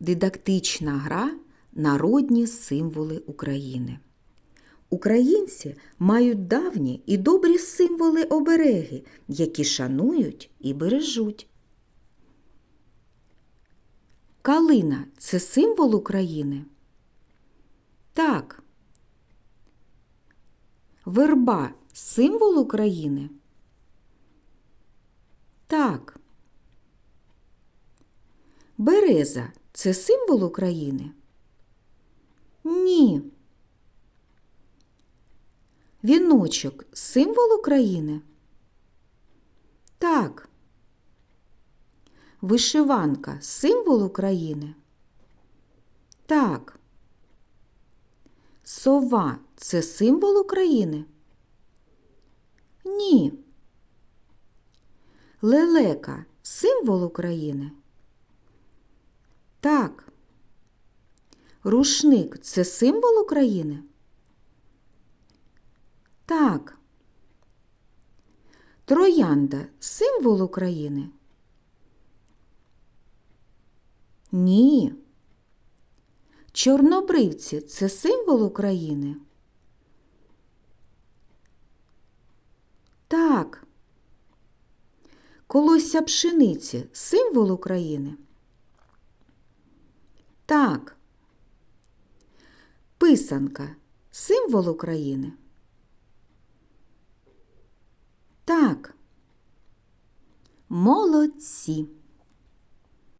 Дидактична гра Народні символи України. Українці мають давні і добрі символи обереги, які шанують і бережуть. Калина це символ України? Так. Верба символ України? Так. Береза це символ України? Ні. Віночок символ України? Так. Вишиванка символ України? Так. Сова це символ України? Ні. Лелека символ України? Так. Рушник це символ України? Так. Троянда символ України? Ні. Чорнобривці це символ України? Так. Колосся пшениці символ України? Так. Писанка символ України? Так. Молодці.